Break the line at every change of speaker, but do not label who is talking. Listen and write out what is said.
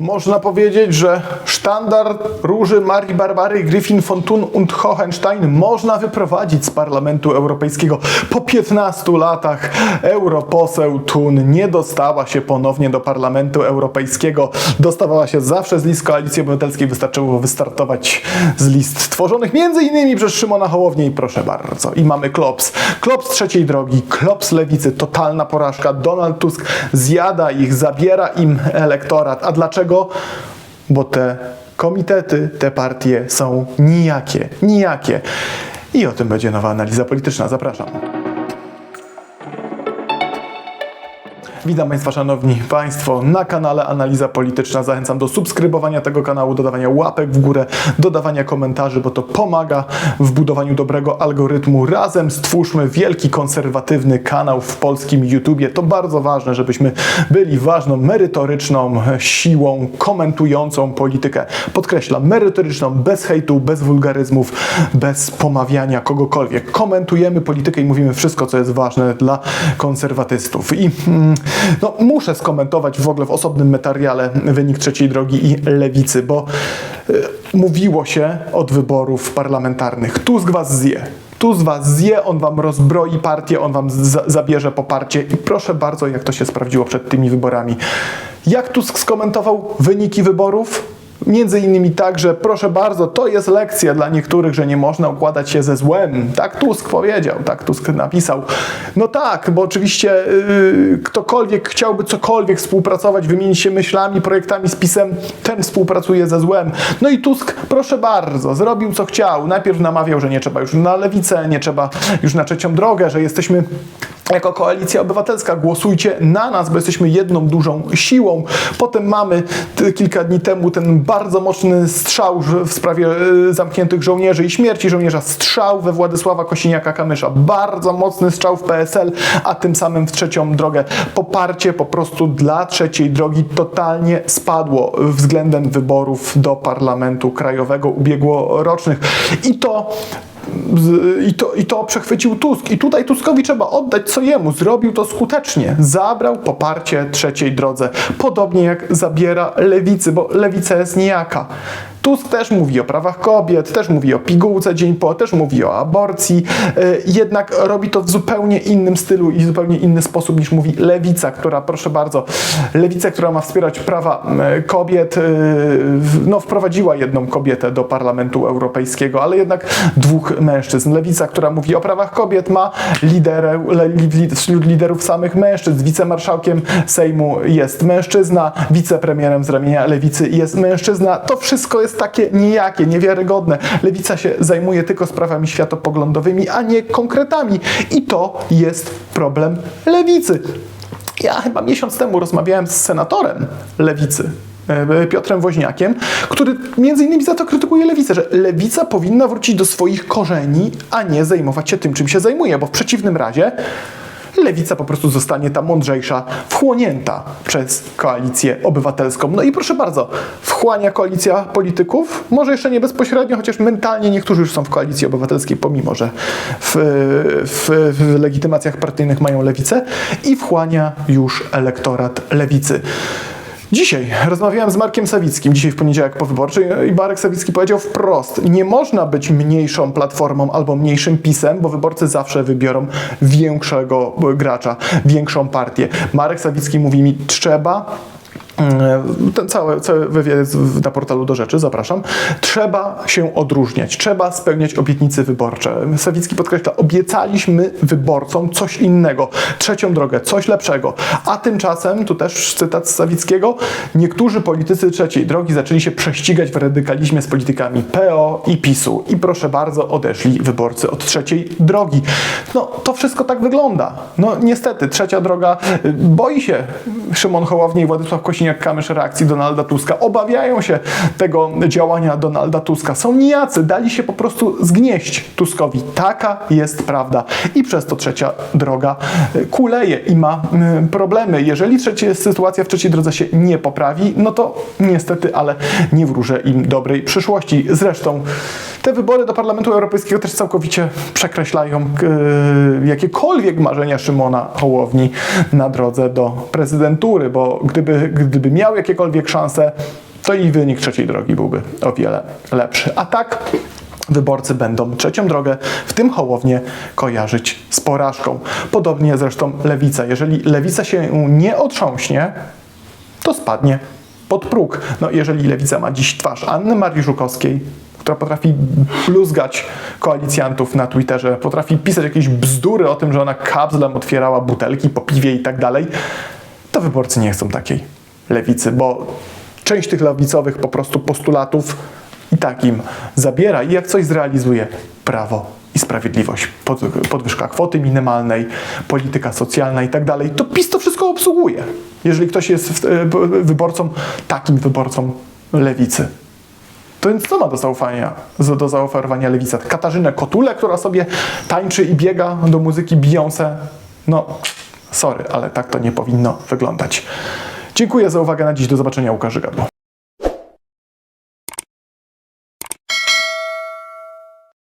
Można powiedzieć, że sztandar Róży Marii Barbary Griffin von Thun und Hohenstein można wyprowadzić z Parlamentu Europejskiego. Po 15 latach europoseł Thun nie dostała się ponownie do Parlamentu Europejskiego. Dostawała się zawsze z list Koalicji Obywatelskiej. Wystarczyło wystartować z list tworzonych innymi przez Szymona Hołownię i proszę bardzo. I mamy Klops. Klops trzeciej drogi, Klops lewicy, totalna porażka. Donald Tusk zjada ich, zabiera im elektorat. A dlaczego? Bo te komitety, te partie są nijakie, nijakie. I o tym będzie nowa analiza polityczna. Zapraszam. Witam Państwa, Szanowni Państwo, na kanale Analiza Polityczna. Zachęcam do subskrybowania tego kanału, dodawania łapek w górę, dodawania komentarzy, bo to pomaga w budowaniu dobrego algorytmu. Razem stwórzmy wielki, konserwatywny kanał w polskim YouTubie. To bardzo ważne, żebyśmy byli ważną, merytoryczną siłą komentującą politykę. Podkreślam, merytoryczną, bez hejtu, bez wulgaryzmów, bez pomawiania kogokolwiek. Komentujemy politykę i mówimy wszystko, co jest ważne dla konserwatystów. I mm, no, muszę skomentować w ogóle w osobnym materiale wynik trzeciej drogi i lewicy, bo y, mówiło się od wyborów parlamentarnych. Tusk was zje. Tusk was zje, on wam rozbroi partię, on wam za- zabierze poparcie i proszę bardzo, jak to się sprawdziło przed tymi wyborami. Jak Tusk skomentował wyniki wyborów? Między innymi tak, że proszę bardzo, to jest lekcja dla niektórych, że nie można układać się ze złem. Tak Tusk powiedział, tak Tusk napisał. No tak, bo oczywiście yy, ktokolwiek chciałby cokolwiek współpracować, wymienić się myślami, projektami z PiSem, ten współpracuje ze złem. No i Tusk, proszę bardzo, zrobił co chciał. Najpierw namawiał, że nie trzeba już na lewicę, nie trzeba już na trzecią drogę, że jesteśmy jako koalicja obywatelska głosujcie na nas, bo jesteśmy jedną dużą siłą. Potem mamy kilka dni temu ten bardzo mocny strzał w sprawie y, zamkniętych żołnierzy i śmierci żołnierza. Strzał we Władysława Kosiniaka-Kamysza. Bardzo mocny strzał w PSL, a tym samym w trzecią drogę. Poparcie po prostu dla trzeciej drogi totalnie spadło względem wyborów do Parlamentu Krajowego ubiegłorocznych. I to I to, I to przechwycił Tusk. I tutaj Tuskowi trzeba oddać co jemu. Zrobił to skutecznie. Zabrał poparcie trzeciej drodze. Podobnie jak zabiera lewicy, bo lewica jest nijaka. Tusk też mówi o prawach kobiet, też mówi o pigułce dzień po, też mówi o aborcji, y, jednak robi to w zupełnie innym stylu i zupełnie inny sposób niż mówi lewica, która, proszę bardzo, lewica, która ma wspierać prawa y, kobiet, w- no wprowadziła jedną kobietę do Parlamentu Europejskiego, ale jednak dwóch mężczyzn. Lewica, która mówi o prawach kobiet, ma liderę, wśród liderów samych mężczyzn. Wicemarszałkiem Sejmu jest mężczyzna, wicepremierem z ramienia lewicy jest mężczyzna. To wszystko jest takie nijakie, niewiarygodne. Lewica się zajmuje tylko sprawami światopoglądowymi, a nie konkretami. I to jest problem lewicy. Ja chyba miesiąc temu rozmawiałem z senatorem lewicy. E, Piotrem Woźniakiem, który między innymi za to krytykuje lewicę, że lewica powinna wrócić do swoich korzeni, a nie zajmować się tym, czym się zajmuje, bo w przeciwnym razie lewica po prostu zostanie ta mądrzejsza, wchłonięta przez koalicję obywatelską. No i proszę bardzo, wchłania koalicja polityków, może jeszcze nie bezpośrednio, chociaż mentalnie niektórzy już są w koalicji obywatelskiej, pomimo że w, w, w legitymacjach partyjnych mają lewicę i wchłania już elektorat lewicy. Dzisiaj rozmawiałem z Markiem Sawickim, dzisiaj w poniedziałek powyborczy i Marek Sawicki powiedział wprost, nie można być mniejszą platformą albo mniejszym pisem, bo wyborcy zawsze wybiorą większego gracza, większą partię. Marek Sawicki mówi mi, trzeba ten cały, cały wywiad jest na portalu do rzeczy, zapraszam. Trzeba się odróżniać, trzeba spełniać obietnice wyborcze. Sawicki podkreśla, obiecaliśmy wyborcom coś innego, trzecią drogę, coś lepszego. A tymczasem, tu też cytat z Sawickiego, niektórzy politycy trzeciej drogi zaczęli się prześcigać w radykalizmie z politykami PO i PiSu. I proszę bardzo, odeszli wyborcy od trzeciej drogi. No, to wszystko tak wygląda. No, niestety, trzecia droga y, boi się Szymon Hołownia i Władysław Kosiniak-Kamysz reakcji Donalda Tuska. Obawiają się tego działania Donalda Tuska. Są nijacy, dali się po prostu zgnieść Tuskowi. Taka jest prawda. I przez to trzecia droga y, kuleje i ma y, problemy. Jeżeli trzecia sytuacja w trzeciej drodze się nie poprawi, no to niestety, ale nie wróżę im dobrej przyszłości. Zresztą te wybory do Parlamentu Europejskiego też całkowicie przekreślają e, jakiekolwiek marzenia Szymona Hołowni na drodze do prezydentury, bo gdyby, gdyby miał jakiekolwiek szanse, to i wynik trzeciej drogi byłby o wiele lepszy. A tak wyborcy będą trzecią drogę, w tym Hołownię, kojarzyć z porażką. Podobnie zresztą Lewica. Jeżeli Lewica się nie otrząśnie, to spadnie pod próg. No, jeżeli Lewica ma dziś twarz Anny Marii Żukowskiej, która potrafi bluzgać koalicjantów na Twitterze, potrafi pisać jakieś bzdury o tym, że ona kabzlem otwierała butelki po piwie i tak dalej, to wyborcy nie chcą takiej lewicy, bo część tych lewicowych po prostu postulatów i tak im zabiera i jak coś zrealizuje, prawo i sprawiedliwość, pod, podwyżka kwoty minimalnej, polityka socjalna i tak dalej, to PiS to wszystko obsługuje. Jeżeli ktoś jest e, wyborcą, takim wyborcą lewicy. To więc co ma do zaufania, do zaoferowania lewica? Katarzynę Kotulę, która sobie tańczy i biega do muzyki Beyoncé? No, sorry, ale tak to nie powinno wyglądać. Dziękuję za uwagę na dziś. Do zobaczenia. Łukasz Gadło.